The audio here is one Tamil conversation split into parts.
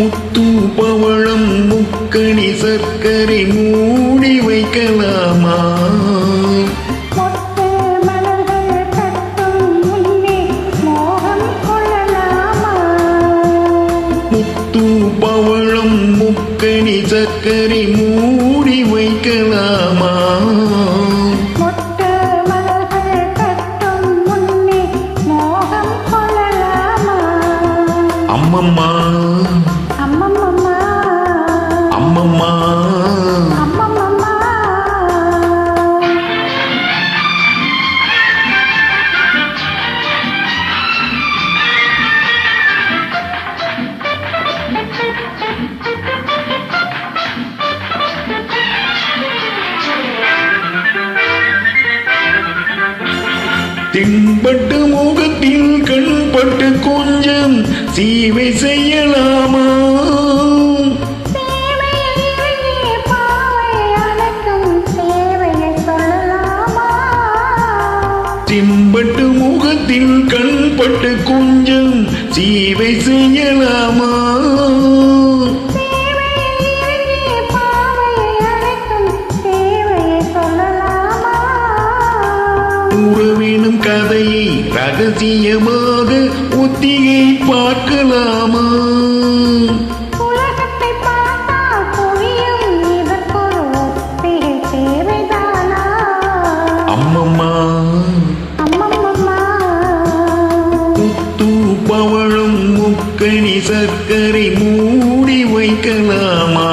முத்து பவளம் முக்கணி சர்க்கரை மூடி வைக்கலாமா? முத்து பவளம் முக்கணி சர்க்கரை மூடி வைக்கலாமா? அம்மம்மா தென்பட்டு முகத்தில் கண்பட்டு கொஞ்சம் சீவை செய்யலாமா? சேவையிலே திம்பட்டு முகத்தில் கண்பட்டு கொஞ்சம் சீவை செய்யலாமா? கதையை ரகசியமாக ஒத்திகை பார்க்கலாமா? அம்மம்மா. பவளம் முக்கணி சர்க்கரை மூடி வைக்கலாமா?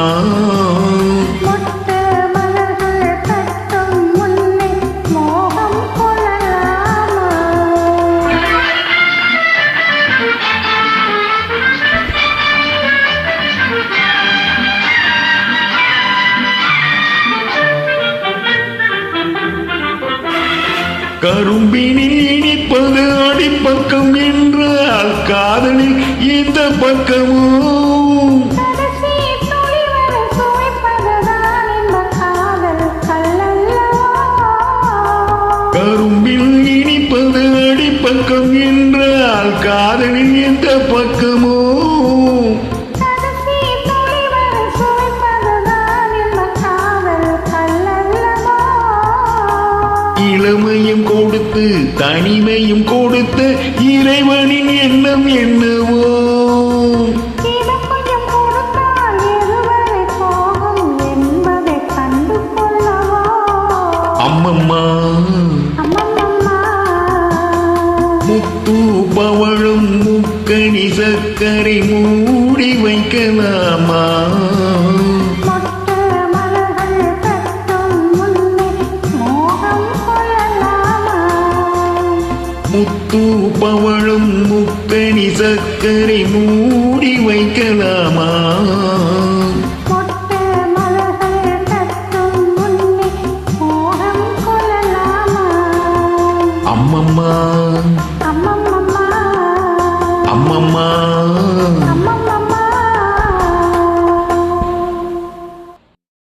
கரும்பினில் இனிப்பது அடிப்பக்கம் என்றால் காதலில் இந்த பக்கமோ கடைசி துளி வரை சுவைப்பதுதான் இந்த காதல் கல்லல்லவா கரும்பில் இனிப்பது அடிப்பக்கம் என்றால் காதலில் எந்த பக்கமோ இளமையும் கொடுத்து தனிமையும் கொடுத்த இறைவனின் எண்ணம் என்னவோ அம்மம்மா. முத்து பவளம் முக்கணி சர்க்கரை மூடி வைக்கலாமா? முத்து பவழும் முக்கணி சக்கரை மூடி வைக்கலாமா? அம்மம்மா. அம்மம்மா. அம்மம்மா.